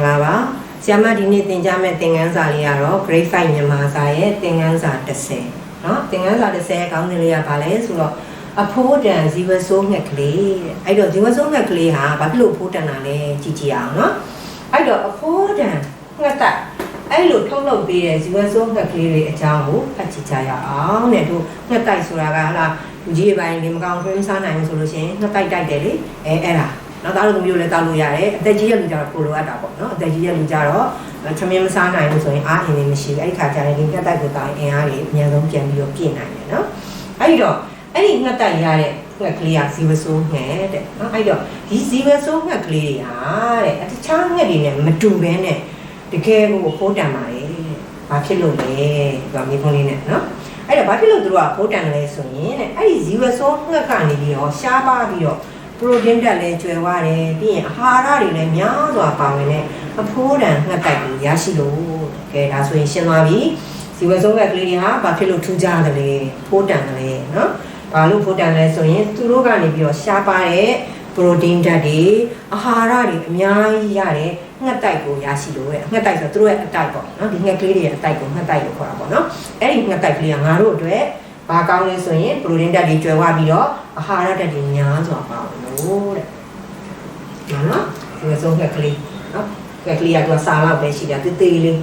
္ဂလာပါဆရာမဒီနေ့သင်ကြားမယ့်သင်ခန်းစာလေးကတော့ grade 5မြန်မာစာရဲ့သင်ခန်းစာ30เนาะသင်ခန်းစာ30ခေါင်းစဉ်လေးကဘာလဲဆိုတော့အဖိုးတန်ဇီဝဆိုးငှက်ကလေးတဲ့အဲ့တော့ဇီဝဆိုးငှက်ကလေးဟာဘာဖြစ်လို့အဖိုးတန်တာလဲကြည့်ကြည့်အောင်เนาะအဲ့တော့အဖိုးတန်ငှက်တက်အဲ့လိုထုတ်လုပ်ပေးတဲ့ဇီဝဆိုးငှက်ကလေးတွေအကြောင်းကိုဖတ်ကြည့်ကြရအောင်တဲ့တို့ငှက်တိုက်ဆိုတာကဟာလားလူကြီးပိုင်းဒီမကောင်ထွင်းစားနိုင်လို့ဆိုလို့ရှိရင်ငှက်တိုက်တိုက်တယ်လေအဲအဲ့ဒါ နော်သားတို့မျိုးလည်းတောက်လို့ရတယ်အသက်ကြီးရဲ့လူကြတော့ပိုလိုအပ်တာပေါ့နော်အသက်ကြီးရဲ့လူကြတော့ချမင်းမစားနိုင်ဘူးဆိုရင်အားအင်လေးမရှိဘူးအဲ့ဒီခါကျရင်ဒီငှက်တိုက်ကိုတောင်းအင်အားလေးအများဆုံးပြန်ပြီးတော့ပြည့်နိုင်တယ်နော်အဲ့ဒီတော့အဲ့ဒီငှက်တိုက်ရတဲ့ငှက်ကလေးကဇီဝဆိုးငှက်တဲ့နော်အဲ့တော့ဒီဇီဝဆိုးငှက်ကလေးတွေဟာတဲ့တခြားငှက်တွေနဲ့မတူဘဲနဲ့တကယ်ကိုဖိုးတန်ပါလေဘာဖြစ်လို့လဲဒီကမြေခွန်းလေးနဲ့နော်အဲ့တော့ဘာဖြစ်လို့သူတို့ကဖိုးတန်လဲဆိုရင်တဲ့အဲ့ဒီဇီဝဆိုးငှက်ကနေပြီးတော့ရှားပါပြီးတော့ ပရိုတင်းတက်လည်းကျွယ်ဝတယ်ပြီးရင်အာဟာရတွေလည်းများစွာပါဝင်တဲ့အဖိုးတန်ငှက်တိုက်ကိုရရှိလို့ကဲဒါဆိုရင်ရှင်းသွားပြီဇီဝဆုံးကကလေးတွေဟာဘာဖြစ်လို့ထူးခြားတယ်လဲဖိုးတန်တယ်လဲနော်ဘာလို့ဖိုးတန်လဲဆိုရင်သူတို့ကနေပြီးတော့ရှားပါတဲ့ပရိုတင်းဓာတ်တွေအာဟာရတွေအများကြီးရတယ်ငှက်တိုက်ကိုရရှိလို့ရဲ့ငှက်တိုက်ဆိုသူတို့ရဲ့အတိုက်ပေါ့နော်ဒီငှက်ကလေးတွေရဲ့အတိုက်ကိုငှက်တိုက်လို့ခေါ်တာပေါ့နော်အဲ့ဒီငှက်တိုက်ကလေးကငါတို့အတွက် ဘာကောင်းလဲဆိုရင်ပရိုတင်းဓာတ်တွေကျွယ်ဝပြီးတော့အာဟာရဓာတ်တွေများစွာပါဝင်လို့တဲ့နော်ဒီလိုဆုံးခက်ကလေးနော်ခက်ကလေးကတော့စာလောက်ပဲရှိတာတေးသေးလေး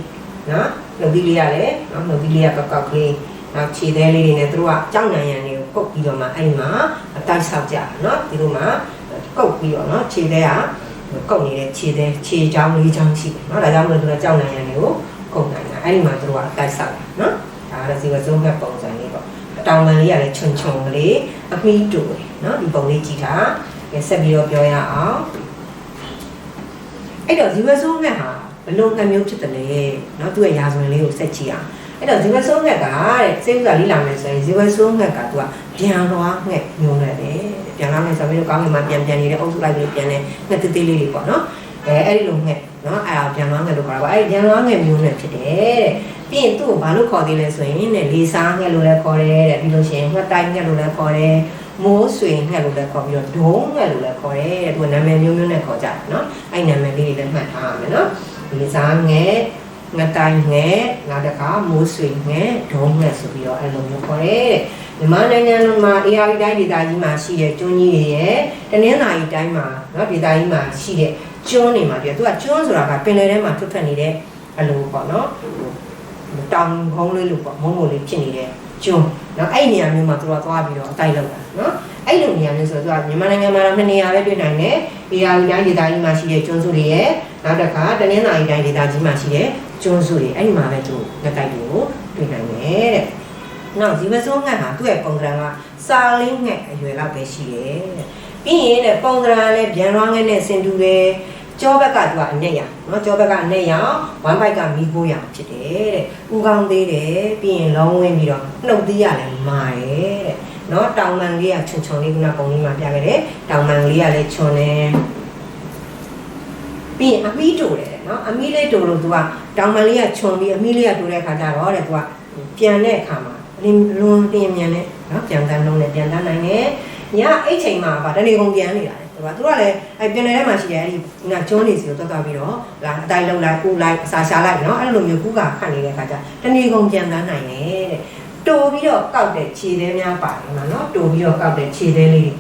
နော်နှုတ်သီးလေးရတယ်နော်နှုတ်သီးလေးကကောက်ကောက်ကလေးနောက်ခြေသေးလေးတွေနဲ့သူတို့ကကြောက်နံရံတွေကိုကုတ်ပြီးတော့မှအဲ့ဒီမှာအတိုက်ဆောက်ကြနော်ဒီလိုမှကုတ်ပြီးတော့နော်ခြေသေးကကုတ်နေတဲ့ခြေသေးခြေချောင်းလေးချောင်းရှိတယ်နော်ဒါကြောင့်မလို့သူကကြောက်နံရံတွေကိုကုတ်နိုင်တာအဲ့ဒီမှာသူတို့ကအတိုက်ဆောက်တယ်နော်ဒါကတော့စီဝဆုံးခက်ပုံစံလေးပေါ့ တောင်ပန်လေးကလည်းခြုံခြုံကလေးအမီးတူတယ်နော်ဒီပုံလေးကြည့်တာကဲဆက်ပြီးတော့ပြောရအောင်အဲ့တော့ဇီဝဆိုးငှက်ဟာဘလို့ငှက်မျိုးဖြစ်တယ်လေနော်သူ့ရဲ့ရာဇဝင်လေးကိုဆက်ကြည့်အောင်အဲ့တော့ဇီဝဆိုးငှက်ကတဲ့စိတ်ဥစ္စာလေးလာမယ်ဆိုရင်ဇီဝဆိုးငှက်ကသူကပြန်လွားငှက်မျိုးနဲ့လေပြန်လွားငှက်ဆိုပြီးတော့ကောင်းကင်မှာပြန်ပြန်နေတဲ့အုပ်စုလိုက်ပြီးပြန်နေငှက်တေးသေးလေးတွေပေါ့နော် အဲအဲ့ဒီလိုငှက်နော်အဲ့ဒါပြန်လွားငှက်လို့ခေါ်တာပါအဲ့ဒီပြန်လွားငှက်မျိုးနဲ့ဖြစ်တယ်တဲ့ပြီးရင်သူ့ကိုဘာလို့ခေါ်သေးလဲဆိုရင်တဲ့လေးစားငှက်လို့လည်းခေါ်တယ်တဲ့ပြီးလို့ရှိရင်ငှက်တိုင်းငှက်လို့လည်းခေါ်တယ်မိုးဆွေငှက်လို့လည်းခေါ်ပြီးတော့ဒုံးငှက်လို့လည်းခေါ်တယ်တဲ့သူကနာမည်မျိုးမျိုးနဲ့ခေါ်ကြတယ်နော်အဲ့နာမည်လေးတွေလည်းမှတ်ထားရမယ်နော်လေးစားငှက်ငတိုင်းငှက်နောက်တစ်ခါမိုးဆွေငှက်ဒုံးငှက်ဆိုပြီးတော့အဲ့လိုမျိုးခေါ်တယ်တဲ့ မြန်မာနိုင်ငံလုံးမှာ AR တိုင်းဒေသကြီးမှာရှိတဲ့ကျွန်းကြီးတွေရဲ့တနင်္သာရီတိုင်းမှာနော်ဒေသကြီးမှာရှိတဲ့ကျွန်းတွေမှာပြသူကကျွန်းဆိုတာကပင်လယ်ထဲမှာထွက်ထွက်နေတဲ့အလိုပေါ့နော်တောင်ကုန်းလေးလို့ပေါ့မုံမုံလေးဖြစ်နေတဲ့ကျွန်းနော်အဲ့ဒီနေရာမျိုးမှာသူကသွားပြီးတော့အတိုက်လောက်တာနော်အဲ့လိုနေရာမျိုးဆိုတော့သူကမြန်မာနိုင်ငံမှာတော့နှစ်နေရာပဲတွေ့နိုင်တယ် AR တိုင်းဒေသကြီးမှာရှိတဲ့ကျွန်းစုတွေရဲ့နောက်တစ်ခါတနင်္သာရီတိုင်းဒေသကြီးမှာရှိတဲ့ကျွန်းစုတွေအဲ့ဒီမှာပဲသူလက်တိုက်တွေကိုတွေ့နိုင်တယ်တဲ့ နော်ဒီမစိုးငှက်ဟာသူ့ရဲ့ပုံကရံကစာလင်းငှက်အရွယ်လောက်ပဲရှိတယ်ပြီးရင်တဲ့ပုံကရံလည်းဗျံရွားငှက်နဲ့ဆင်တူတယ်ကျောဘက်ကသူကအနဲ့ရနော်ကျောဘက်ကအနဲ့ရဝမ်ဘိုက်ကမီးခိုးရဖြစ်တယ်တဲ့ဥကောင်းသေးတယ်ပြီးရင်လုံးဝင်းပြီးတော့နှုတ်သေးရလည်းမာတယ်တဲ့နော်တောင်မန်လေးကချုံချုံလေးကပုံလေးမှာပြခဲ့တယ်တောင်မန်လေးကလည်းချုံနေပြီးရင်အမီးတူတယ်နော်အမီးလေးတူလို့သူကတောင်မန်လေးကချုံပြီးအမီးလေးကတူတဲ့ခါကျတော့တဲ့သူကပြန်တဲ့အခါမှာ လွန်လျင်မြန်နဲ့နော်ပြန်တန်းလုံးနဲ့ပြန်တန်းနိုင်တယ်ညအဲ့ချိန်မှာဗာတနေကုန်ပြန်နေတာလေဟိုဗာသူကလည်းအဲ့ပြန်နေတဲ့မှာရှိတယ်အဲ့ဒီကကျွန်းနေစီကိုတွတ်သွားပြီးတော့လာအတိုင်းလုံးလိုက်ကိုလိုက်အစာရှာလိုက်နော်အဲ့လိုမျိုးကူးကခတ်နေတဲ့အခါကျတနေကုန်ပြန်တန်းနိုင်တယ်တဲ့တိုးပြီးတော့ကောက်တဲ့ခြေသေးများပါတယ်မှာနော်တိုးပြီးတော့ကောက်တဲ့ခြေသေးလေး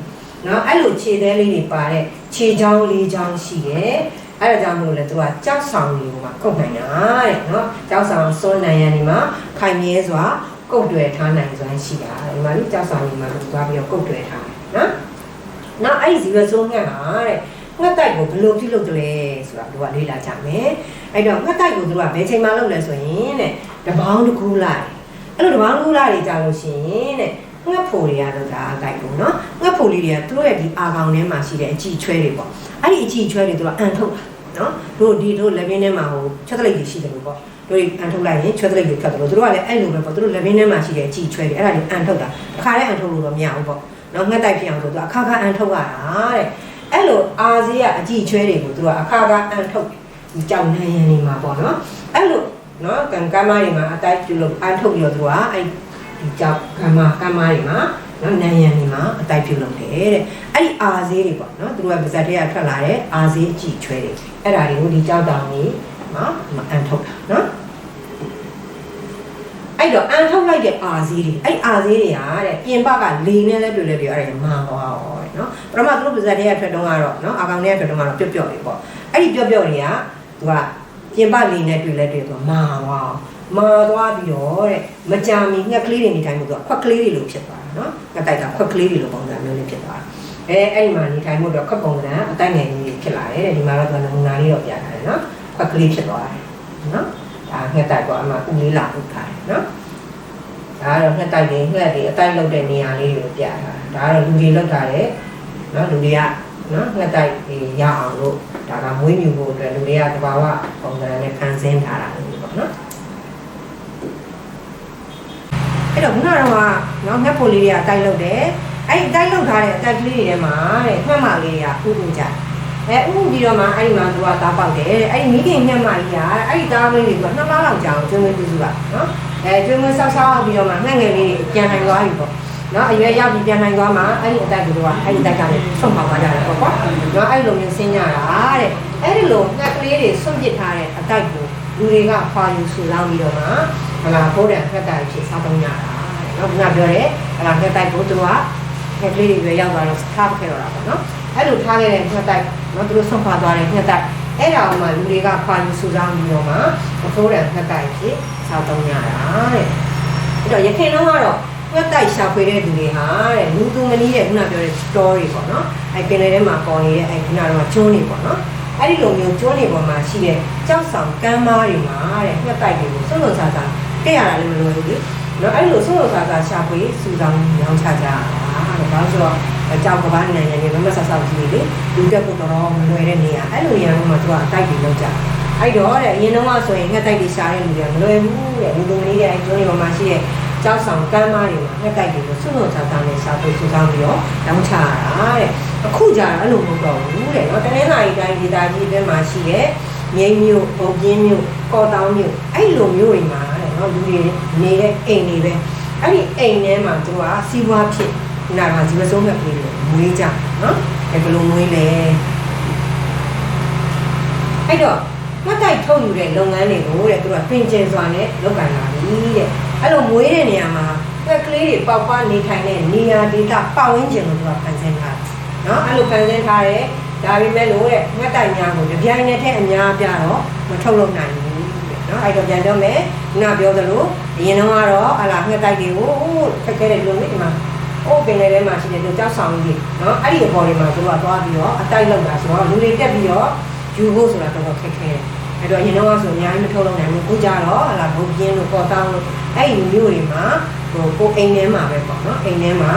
နော်အဲ့လိုခြေသေးလေးတွေပါတဲ့ခြေချောင်းလေးချောင်းရှိတယ်အဲ့ဒါကြောင့်မို့လဲသူကကြောက်ဆောင်တွေကိုမှကုတ်နိုင်တာတဲ့နော်ကြောက်ဆောင်စွန်းနိုင်ရနေမှာခိုင်မြဲစွာ ကုတ်တွယ်ထားနိုင်စွမ်းရှိတာဒီမှာလေးကြောက်စာနေမှာလို့သွားပြီးတော့ကုတ်တွယ်ထားနော်နောက်အဲ့ဒီဇီဝဆုံးငှက်ဟာတဲ့ငှက်တိုက်ကိုဘယ်လိုပြုလုပ်တယ်လဲဆိုတာတို့ကလေ့လာကြမယ်အဲ့တော့ငှက်တိုက်ကိုတို့ကဘယ်ချိန်မှလုပ်လဲဆိုရင်တဲ့တပေါင်းတစ်ခုလိုက်အဲ့လိုတပေါင်းတစ်ခုလိုက်ကြာလို့ရှိရင်တဲ့ငှက်ဖိုတွေကတော့ဒါအတိုက်ပုံနော်ငှက်ဖိုလေးတွေကသူတို့ရဲ့ဒီအာကောင်ထဲမှာရှိတဲ့အကြည့်ချွဲတွေပေါ့အဲ့ဒီအကြည့်ချွဲတွေသူကအန်ထုတ်တာ နော်တို့ဒီတို့လက်ဘင်းထဲမှာဟိုချက်တလိပ်တွေရှိတယ်လို့ပေါ့တို့အန်ထုတ်လိုက်ရင်ချွဲတလိပ်တွေဖြတ်တယ်လို့တို့ကလည်းအဲ့လိုပဲပေါ့တို့လက်ဘင်းထဲမှာရှိတဲ့အကြည့်ချွဲတွေအဲ့ဒါတွေအန်ထုတ်တာတစ်ခါတည်းအန်ထုတ်လို့တော့မရဘူးပေါ့နော်ငှက်တိုက်ဖြစ်အောင်ဆိုသူအခါခါအန်ထုတ်ရတာတဲ့အဲ့လိုအာဇီးကအကြည့်ချွဲတွေကိုသူကအခါခါအန်ထုတ်ဒီကြောင်နှံရံနေမှာပေါ့နော်အဲ့လိုနော်ကံကမ်းမတွေမှာအတိုက်ပြုလို့အန်ထုတ်ပြီးတော့သူကအဲ့ဒီကြောင်ကမ်းမကမ်းမတွေမှာ နော်နံရံဒီမှာအတိုက်ပြုတ်လုပ်တယ်တဲ့အဲ့ဒီအာဈေးတွေပေါ့နော်သူတို့ကပါဇက်တွေကထွက်လာတဲ့အာဈေးအကြည့်ချွဲတွေအဲ့ဒါတွေကိုဒီကြောက်တောင်ကြီးမှာမအန်ထုတ်တာနော်အဲ့တော့အန်ထုတ်လိုက်တဲ့အာဈေးတွေအဲ့အာဈေးတွေကတဲ့ပြင်ပကလေနဲ့လဲတွေ့လဲပြောအဲ့ဒါမာသွားအောင်တဲ့နော်ပထမသူတို့ပါဇက်တွေကထွက်တော့ကတော့နော်အာကောင်တွေကထွက်တော့ကတော့ပျော့ပျော့တွေပေါ့အဲ့ဒီပျော့ပျော့တွေကသူကပြင်ပလေနဲ့တွေ့လဲတွေ့တော့မာသွားအောင်မာသွားပြီးတော့တဲ့မကြာမီငှက်ကလေးတွေနေတိုင်းလို့သူကခွက်ကလေးတွေလို့ဖြစ်သွားတာ နော်ငှက်တိုက်ကခွက်ကလေးတွေလို့ပုံစံမျိုးလေးဖြစ်သွားတာအဲအဲ့ဒီမှာနေတိုင်းမို့တော့ခွက်ပုံစံအတိုင်းငယ်ကြီးဖြစ်လာတယ်တဲ့ဒီမှာတော့သူကနမူနာလေးတော့ပြထားတယ်နော်ခွက်ကလေးဖြစ်သွားတယ်နော်ဒါငှက်တိုက်ပေါ့အမှဥလေးလာဥထားတယ်နော်ဒါကတော့ငှက်တိုက်တွေငှက်တွေအတိုင်းလောက်တဲ့နေရာလေးတွေကိုပြထားတာဒါကတော့လူတွေလောက်ထားတယ်နော်လူတွေကနော်ငှက်တိုက်တွေရအောင်လို့ဒါကမွေးမြူဖို့အတွက်လူတွေကတဘာဝပုံစံနဲ့ဖန်ဆင်းထားတာလို့ပေါ့နော် အဲ့တော့ခုနကတော့ကနော်ငှက်ပိုလေးတွေကတိုက်လုတ်တယ်အဲ့ဒီတိုက်လုတ်ထားတဲ့အတိုက်ကလေးတွေထဲမှာတဲ့ငှက်မလေးတွေကဥဥကြအဲဥဥပြီးတော့မှအဲ့ဒီမှာသူကသားပေါက်တယ်တဲ့အဲ့ဒီမိခင်ငှက်မကြီးကအဲ့ဒီသားလေးတွေကနှစ်လလောက်ကြာအောင်ကျွေးမွေးပြုစုတာနော်အဲကျွေးမွေးဆောက်ဆောက်ပြီးတော့မှငှက်ငယ်လေးတွေပြန်နိုင်သွားပြီပေါ့နော်အရွယ်ရောက်ပြီးပြန်နိုင်သွားမှအဲ့ဒီအတိုက်ကလေးကအဲ့ဒီအတိုက်ကလည်းဆုံးပါသွားကြတယ်ပေါ့ကွာနော်အဲ့လိုမျိုးဆင်းကြတာတဲ့အဲ့ဒီလိုငှက်ကလေးတွေဆွန့်ပစ်ထားတဲ့အတိုက်ကိုလူတွေကခွာယူဆူလောင်းပြီးတော့မှဟလာဘိုးတန်ခက်တာဖြစ်စားသုံးကြတာ နော်ခုနပြောတယ်အဲ့ဒါငှက်တိုက်ကိုသူကငှက်ကလေးတွေရောက်သွားတော့ထားခဲ့တော့တာပေါ့နော်အဲ့လိုထားခဲ့တဲ့ငှက်တိုက်နော်သူတို့ဆွန့်ခွာသွားတဲ့ငှက်တိုက်အဲ့ဒါမှလူတွေကခွာယူစုဆောင်ပြီးတော့မှအဖိုးတန်ငှက်တိုက်ဖြစ်စားသုံးကြတာတဲ့အဲ့တော့ရခိုင်တော့ကတော့ငှက်တိုက်ရှာဖွေတဲ့လူတွေဟာတဲ့လူသူမနီးတဲ့ခုနပြောတဲ့ story ပေါ့နော်အဲ့ပင်လယ်ထဲမှာပေါ်နေတဲ့အဲ့ခုနကတော့ကျွန်းတွေပေါ့နော်အဲ့ဒီလိုမျိုးကျွန်းတွေပေါ်မှာရှိတဲ့ကြောက်ဆောင်ကမ်းမားတွေမှာတဲ့ငှက်တိုက်တွေကိုစွန့်လွန်စားစားတက်ရတာလည်းမလိုဘူးလေ နော်အဲ့လိုဆိုးလို့စားစားရှာဖွေစူဆောင်ရောင်းချကြတာတဲ့ဒါဆိုတော့အကြောက်ကဘာနိုင်ငံတွေမမဆဆဆောက်ကြီးလေလူတက်ဖို့တော့မလွယ်တဲ့နေရာအဲ့လိုနေရာမှာသူကအတိုက်တွေလောက်ကြအဲ့တော့တဲ့အရင်တော့ဆိုရင်ငှက်တိုက်တွေရှာတဲ့လူတွေကမလွယ်ဘူးတဲ့လူသူမလေးတဲ့ကျွန်းတွေပေါ်မှာရှိတဲ့ကြောက်ဆောင်ကမ်းမားတွေမှာငှက်တိုက်တွေကိုစွန့်လို့စားစားနဲ့ရှာဖွေစူဆောင်ပြီးတော့ရောင်းချတာတဲ့အခုကြတော့အဲ့လိုမဟုတ်တော့ဘူးတဲ့နော်တနင်္လာရီတိုင်းဒေသကြီးအတွင်းမှာရှိတဲ့ မြိတ်မြို့၊ပုံပြင်းမြို့၊ကော်တောင်မြို့အဲ့လိုမျိုးတွေမှာတဲ့နော်လူတွေနေတဲ့အိမ်တွေပဲအဲ့ဒီအိမ်ထဲမှာသူကစီးပွားဖြစ်နာမှာဒီမဆုံးမဲ့ပြေးလို့မွေးကြနော်အဲ့ဘယ်လိုမွေးလဲအဲ့တော့မှတ်တိုက်ထုတ်ယူတဲ့လုပ်ငန်းတွေကိုတဲ့သူကပင်ကျယ်စွာနဲ့လုပ်ကင်လာပြီတဲ့အဲ့လိုမွေးတဲ့နေရာမှာကွက်ကလေးတွေပေါက်ပွားနေထိုင်တဲ့နေရာဒေသပတ်ဝန်းကျင်ကိုသူကဖန်ဆင်းထားတယ်နော်အဲ့လိုဖန်ဆင်းထားတဲ့ ဒါပေမဲ့လို့တဲ့ငှက်တိုင်များကိုကြပြိုင်နဲ့တဲ့အများပြတော့မထုတ်လုပ်နိုင်ဘူးတဲ့နော်အဲ့တော့ပြန်တော့မယ်ခုနပြောသလိုအရင်တော့ကတော့အလားငှက်တိုက်တွေကိုခက်ခဲတဲ့လူတွေဒီမှာအိုးပင်လယ်ထဲမှာရှိတဲ့လူကြောက်ဆောင်ကြီးနော်အဲ့ဒီအပေါ်တွေမှာသူကသွားပြီးတော့အတိုက်လောက်တာဆိုတော့လူတွေတက်ပြီးတော့ယူဖို့ဆိုတာတော့ခက်ခဲတယ်အဲ့တော့အရင်တော့ဆိုအများကြီးမထုတ်လုပ်နိုင်ဘူးခုကြတော့အလားဘုတ်ပြင်းလို့ပေါ်တောင်းလို့အဲ့ဒီမျိုးတွေမှာဟိုကိုအိမ်ထဲမှာပဲပေါ့နော်အိမ်ထဲမှာ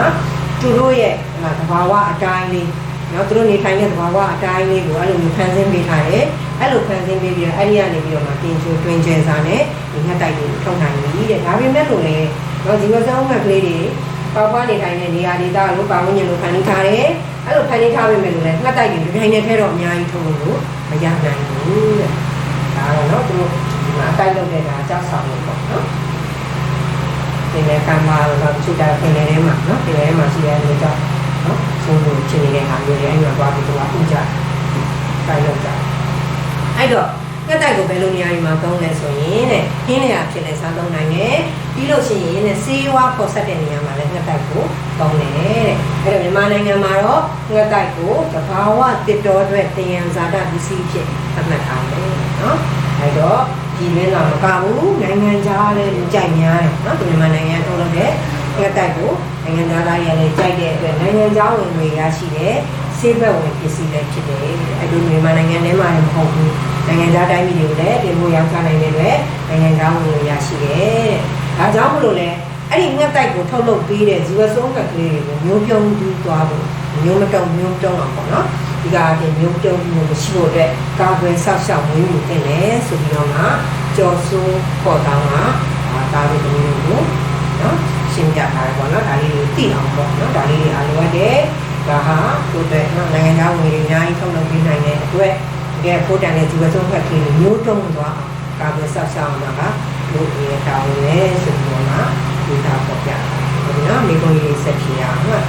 သူတို့ရဲ့ဟလာသဘာဝအတိုင်းလေး နော်သူတို့နေထိုင်တဲ့သဘာဝအတိုင်းလေးကိုအဲ့လိုမျိုးဖန်ဆင်းပေးထားတယ်အဲ့လိုဖန်ဆင်းပေးပြီးတော့အဲ့ဒီကနေပြီးတော့မှတင်ချိုတွင်ကျဲစာနဲ့ဒီငှက်တိုက်တွေထုတ်နိုင်ပြီတဲ့ဒါပေမဲ့လို့လေတော့ဒီဝစောင်းငှက်ကလေးတွေပေါပွားနေထိုင်တဲ့နေရာဒေသလို့ပါဝင်ညလို့ဖန်တီးထားတယ်အဲ့လိုဖန်တီးထားပေမဲ့လို့လေငှက်တိုက်တွေဒီတိုင်းနဲ့ထဲတော့အများကြီးထုတ်လို့မရနိုင်ဘူးတဲ့ဒါတော့နော်သူတို့ဒီမှာအတိုက်လုပ်တဲ့ဒါကြောက်ဆောင်လို့ပေါ့နော်ဒီလေကံပါတော့သူတာပြင်နေထဲမှာနော်ပြင်နေထဲမှာရှိတဲ့လူကြောင့်နော်ဆုံးလို့ချင်နေတဲ့ဟာမျိုးတွေအဲ့မှာသွားပြီးတော့ဥကြတိုက်လုပ်ကြအဲ့တော့ငှ က်တိုက်ကိုဘယ်လိုနေရာတွေမှာသုံးလဲဆိုရင်တဲ့ဟင်းနေရာဖြစ်လဲစားသုံးနိုင်တယ်ပြီးလို့ရှိရင်တဲ့ဆေးဝါးပေါ်ဆက်တဲ့နေရာမှာလည်းငှက်တိုက်ကိုသုံးတယ်တဲ့အဲ့တော့မြန်မာနိုင်ငံမှာတော့ငှက်တိုက်ကိုသဘာဝတစ်တော်အတွက်တယံဇာတပစ္စည်းဖြစ်သတ်မှတ်ထားတယ်နော်အဲ့တော့ဒီလင်းတော့မကဘူးနိုင်ငံခြားလည်းလူကြိုက်များတယ်နော်ဒီမြန်မာနိုင်ငံထုတ်လုပ်တဲ့ငှက်တိုက်ကိုနိုင်ငံသားသားရလည်းကြိုက်တဲ့အတွက်နိုင်ငံခြားဝင်တွေရရှိတဲ့ဆေးဘက်ဝင်ပစ္စည်းလည်းဖြစ်တယ်အဲ့လိုမြန်မာနိုင်ငံထဲမှာလည်းမဟုတ်ဘူး နိုင်ငံခြားတိုင်းပြည်တွေကိုလည်းတင်ဖို့ရောင်းချနိုင်တဲ့အတွက်နိုင်ငံခြားဝင်တွေရရှိတယ်တဲ့ဒါကြောင့်မလို့လဲအဲ့ဒီငှက်တိုက်ကိုထုတ်လုပ်ပေးတဲ့ဇီဝစုံးကကလေးတွေကိုမျိုးပြုံးတူးသွားဖို့မျိုးမတုံမျိုးတုံးအောင်ပေါ့နော်ဒီကတည်းမျိုးတုံးမျိုးမရှိဖို့အတွက်ကာကွယ်ဆောက်ရှောက်မွေးမြူတင်တယ်ဆိုပြီးတော့မှကြော်ဆိုးပေါ်တောင်းတာဒါတို့မျိုးကိုနော်ရှင်းပြထားတယ်ပေါ့နော်ဒါလေးကိုသိအောင်ပေါ့နော်ဒါလေးတွေအားလိုအပ်တယ်ဒါဟာတို့တဲ့နော်နိုင်ငံသားဝင်တွေအများကြီးထုတ်လုပ်ပေးနိုင်တဲ့အတွက်တ ကယ်ဖိုးတန်တဲ့ဒီဝဆုံးဖက်ကလေးမျိုးတုံးသွားအောင်ကာကွယ်ဆောက်ရှောက်အောင်ကလူတွေတောင်းရဲဆိုပြီးတော့မှဒီတာပေါ်ပြတယ်ဒီနော်မိကုံကြီးဆက်ဖြေရအောင်ဟုတ်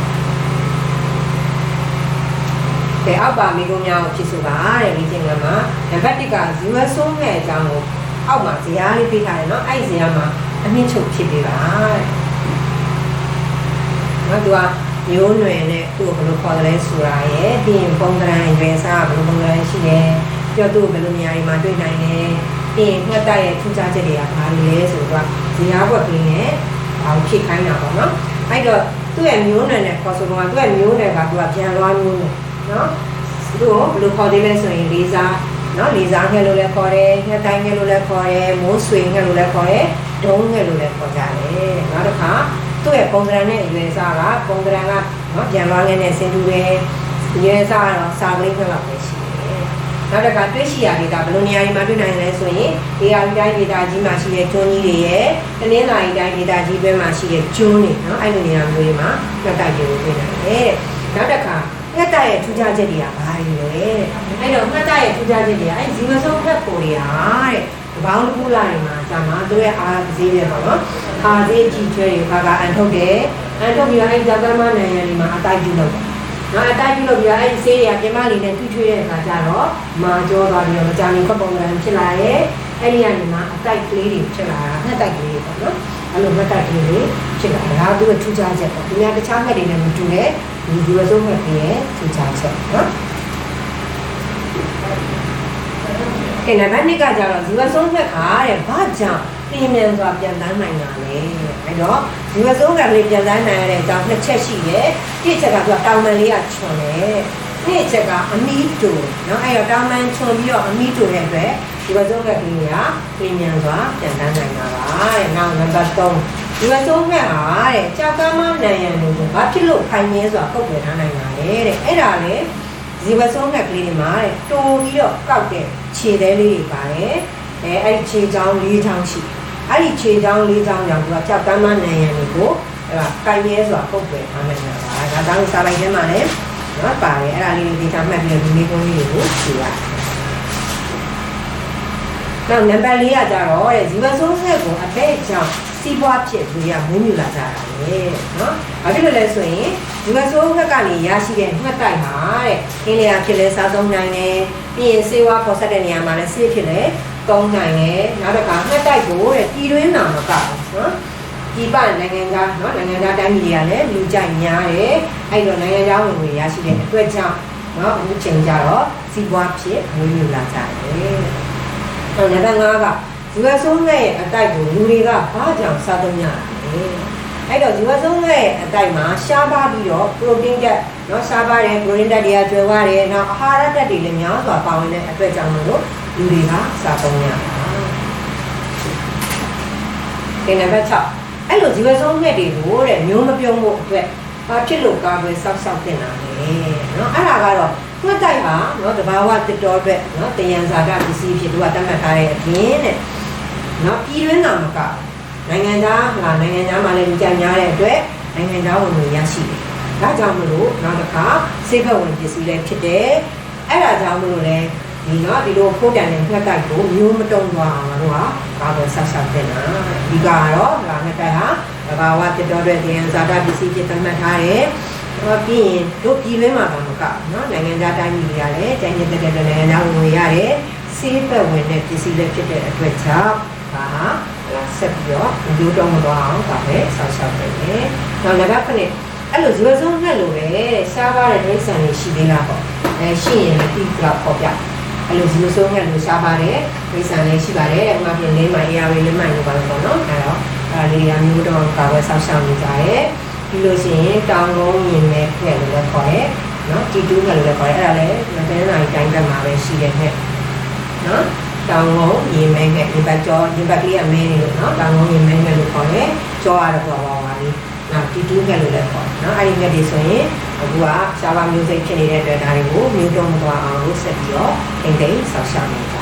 ကဲအောက်ပါမိကုံများကိုဖြစ်ဆိုပါတဲ့ဒီချိန်ကမှာနံပါတ်1ကဇီဝဆုံးရဲ့အကြောင်းကိုအောက်မှာဇရာလေးပေးထားတယ်နော်အဲ့ဒီဇရာမှာအမြင့်ချုပ်ဖြစ်ပေးပါတဲ့နော်သူက မျိုးနွယ်နဲ့သူ့ကိုဘယ်လိုခေါ်တယ်လဲဆိုတာရယ်ပြီးရင်ပုံသဏ္ဍာန်ရွယ်စားဘယ်လိုပုံသဏ္ဍာန်ရှိတယ်ပြောသူ့ကိုဘယ်လိုနေရာတွေမှာတွေ့နိုင်လဲပြီးရင်ငှက်တိုက်ရဲ့ထူးခြားချက်တွေကဘာတွေလဲဆိုတော့ဇရာဘွက်ကလေးနဲ့အောင်ဖြည့်ခိုင်းတာပေါ့နော်အဲ့တော့သူ့ရဲ့မျိုးနွယ်နဲ့ခေါ်ဆိုတော့သူ့ရဲ့မျိုးနွယ်ကသူကပြန်လွှားမျိုးနွယ်နော်သူ့ကိုဘယ်လိုခေါ်သေးလဲဆိုရင်လေးစားနော်လေးစားငှက်လို့လည်းခေါ်တယ်ငှက်တိုင်းငှက်လို့လည်းခေါ်တယ်မိုးဆွေငှက်လို့လည်းခေါ်တယ်ဒုံးငှက်လို့လည်းခေါ်ကြတယ်နောက်တစ်ခါ သူ့ရဲ့ပုံစံနဲ့အရွယ်စားကပုံစံကနော်ပြန်လွှားငှက်နဲ့ဆင်တူတယ်အရွယ်စားကတော့စာကလေးငှက်လောက်ပဲရှိတယ်နောက်တစ်ခါတွေ့ရှိရဒေတာဘယ်လိုနေရာတွေမှာတွေ့နိုင်လဲဆိုရင်ဒီဟာဒီတိုင်းဒေတာကြီးမှာရှိတဲ့ကျွန်းကြီးတွေရဲ့တနင်္လာရီတိုင်းဒေတာကြီးဘက်မှာရှိတဲ့ကျွန်းတွေနော်အဲ့လိုနေရာမျိုးတွေမှာငှက်တိုက်တွေကိုတွေ့နိုင်တယ်နောက်တစ်ခါငှက်တိုက်ရဲ့ထူးခြားချက်တွေကဘာတွေလဲအဲ့တော့ငှက်တိုက်ရဲ့ထူးခြားချက်တွေကအဲ့ဇီဝဆုံးဖက်ကိုတွေကတဲ့ တပေါင်းတစ်ခုလာနေမှာဇာမှာသူရဲ့အာဈေးတွေပေါ့နော်အာဈေးကြီးကျွဲတွေကကအန်ထုတ်တယ်အန်ထုတ်ပြီးတော့အဲ့ဇာကမနိုင်ရည်မှာအတိုက်ပြုလုပ်တယ်နော်အတိုက်ပြုလုပ်ပြီးတော့အဲ့ဒီဆေးတွေကပြင်မလေးနဲ့ထွေးထွေးတဲ့အခါကျတော့မာကြောသွားပြီးတော့မကြာမီခွက်ပုံစံဖြစ်လာရဲ့အဲ့ဒီကနေမှအတိုက်ကလေးတွေဖြစ်လာတာငှက်တိုက်ကလေးတွေပေါ့နော်အဲ့လိုငှက်တိုက်ကလေးတွေဖြစ်လာတာဒါကသူ့ရဲ့ထူးခြားချက်ပေါ့ဒီများတခြားငှက်တွေနဲ့မတူတဲ့ဒီဒီဝဆုံးငှက်တွေရဲ့ထူးခြားချက်နော် ကဲနံပါတ်2ကကြတော့ဇီဝဆုံးငှက်ကတဲ့ဘာကြောင့်ပြင်းမြန်စွာပြန်တန်းနိုင်တာလဲအဲ့တော့ဇီဝဆုံးငှက်ကလေးပြန်တန်းနိုင်ရတဲ့အကြောင်းနှစ်ချက်ရှိတယ်တစ်ချက်ကသူကတောင်ပန်လေးကချွန်တယ်နှစ်ချက်ကအမီတူเนาะအဲ့တော့တောင်ပန်ချွန်ပြီးတော့အမီတူရဲ့အတွက်ဒီဝဆုံးငှက်ကလေးကပြင်းမြန်စွာပြန်တန်းနိုင်တာပါတဲ့နောက်နံပါတ်3ဒီဝဆုံးငှက်ဟာတဲ့ကြောက်ကမ်းမနိုင်ရန်တွေကိုဘာဖြစ်လို့ခိုင်မြဲစွာပုတ်ပယ်ထားနိုင်တာလဲတဲ့အဲ့ဒါလေဇီဝဆုံးငှက်ကလေးတွေမှာတဲ့တိုးပြီးတော့ကောက်တဲ့ ခြေသေးလေးတွေပါတယ်အဲအဲ့ဒီခြေချောင်း၄ချောင်းရှိအဲ့ဒီခြေချောင်း၄ချောင်းကြောင့်သူကကြောက်ကမ်းမနိုင်ရန်တွေကိုအဲ့ဒါကိုင်ရဲစွာပုတ်ပယ်ထားနိုင်တာပါဒါကြောင့်စာပိုက်ထဲမှာလည်းနော်ပါတယ်အဲ့ဒါလေးတွေဒေတာမှတ်ပြီးတော့ဒီလေးကုန်းလေးတွေကိုဖြေရနောက်နံပါတ်၄ကကြတော့တဲ့ဇီဝဆုံးဆက်ကိုအပဲ့ကြောင့် စီးပွားဖြစ်လူရမွေးမြူလာကြတာလေနော်။ဘာဖြစ်လို့လဲဆိုရင်ဇီဝဆုံးဆက်ကနေရရှိတဲ့ငှက်တိုက်ဟာတဲ့အင်းလျာဖြစ်လဲစားသုံးနိုင်တယ်။ပြီးရင်ဆေးဝါးပေါ်ဆက်တဲ့နေရာမှာလည်းဆေးဖြစ်လဲသုံးနိုင်တယ်။နောက်တစ်ခါငှက်တိုက်ကိုတဲ့ပြည်တွင်းနာမကဘူးနော်။ဒီပနိုင်ငံသားเนาะနိုင်ငံသားတိုင်းပြည်တွေကလည်းလူကြိုက်များတယ်အဲ့တော့နိုင်ငံသားဝင်ငွေရရှိတဲ့အတွက်ကြောင့်เนาะအခုချိန်ကြတော့စီးပွားဖြစ်မွေးမြူလာကြတယ်အဲ့နံပါတ်5က ဇီဝဆုံးရဲ့အတိုက်ကိုလူတွေကဘာကြောင့်စားသုံးရလဲအဲ့တော့ဇီဝဆုံးရဲ့အတိုက်မှာရှားပါပြီးတော့ပရိုတင်းဓာတ်เนาะရှားပါတယ်ပရိုတင်းဓာတ်တွေကကျွဲပါတယ်နောက်အာဟာရဓာတ်တွေလည်းများစွာပါဝင်တဲ့အတွက်ကြောင့်မလို့လူတွေကစားသုံးရတာဒီနံပါတ်6အဲ့လိုဇီဝဆုံးငှက်တွေကိုတဲ့မျိုးမပြုံးဖို့အတွက်ဘာဖြစ်လို့ကာကွယ်စောင့်ရှောက်တင်တာလဲเนาะအဲ့ဒါကတော့ငှက်တိုက်ဟာเนาะတဘာဝတစ်တော်အတွက်เนาะတယံဇာတပစ္စည်းဖြစ်သူကတတ်မှတ်ထားတဲ့အပြင်တဲ့ နော်ပြည်တွင်းသာမကနိုင်ငံသားဟာနိုင်ငံသားမှလည်းကြံ့ညားတဲ့အတွက်နိုင်ငံသားဝင်တွေရရှိတယ်။ဒါကြောင့်မလို့နောက်တစ်ခါစေဘက်ဝင်ပစ္စည်းလည်းဖြစ်တယ်။အဲ့ဒါကြောင့်မလို့လည်းဒီနော်ဒီလိုဖိုးတန်တဲ့ငှက်တိုက်ကိုမျိုးမတုံသွားအောင်တို့ဟာကာဗွန်ဆက်ဆက်တင်တာ။ဒီကတော့ဒါငှက်တိုက်ဟာသဘာဝပြတော်တဲ့ဒေယံဇာတာပစ္စည်းဖြစ်သတ်မှတ်ထားတယ်။တော့ပြီးရင်တို့ပြည်တွင်းမှာတော့မကနော်နိုင်ငံသားတိုင်းပြည်တွေကလည်းတိုင်းပြည်တက်တဲ့နိုင်ငံသားဝင်တွေရတယ်။စေဘက်ဝင်တဲ့ပစ္စည်းလည်းဖြစ်တဲ့အတွက်ကြောင့် ဒါဟာဆက်ပြီးတော့ဒီတော့မတော့အောင်ဒါပဲဆောက်ရှောက်တယ်။နောက်လည်းခုနှစ်အဲ့လိုဇွဲဆုံးငှက်လိုပဲရှားပါတဲ့ဒိဋ္ဌာန်တွေရှိသေးလားပေါ့။အဲရှိရင်လည်းဒီကတော့ပေါ်ပြ။အဲ့လိုဇွဲဆုံးငှက်လိုရှားပါတဲ့ဒိဋ္ဌာန်လေးရှိပါတယ်။ဥပမာပြင်လေးမိုင်အရာလေးလေးမိုင်လိုပါလို့ပေါ့နော်။အဲ့တော့အဲ့လေးကမျိုးတော့ကာဝယ်ဆောက်ရှောက်နေကြတယ်။ပြီးလို့ရှိရင်တောင်ကုန်းမြင်မဲ့ဖက်လို့လည်းခေါ်တယ်နော်တီတူးဖက်လို့လည်းခေါ်တယ်အဲ့ဒါလည်းမတန်းနိုင်တိုင်းဘက်မှာပဲရှိတဲ့ဖက်နော် တောင်ကုန်းရင်မဲငယ်ဒီဘက်ကြောဒီဘက်ကလေးကမဲနေလို့နော်တောင်ကုန်းရင်မဲငယ်လို့ခေါ်တယ်ကြောရတော့ပေါ်ပါပါလိနော်တီတူးငယ်လို့လည်းခေါ်နော်အဲ့ဒီငယ်တွေဆိုရင်အခုကရှားပါမျိုးစိတ်ဖြစ်နေတဲ့အတွက်ဒါတွေကိုမျိုးတုံးမသွားအောင်လို့ဆက်ပြီးတော့ထိမ့်သိမ်းဆောက်ရှောက်နေတာ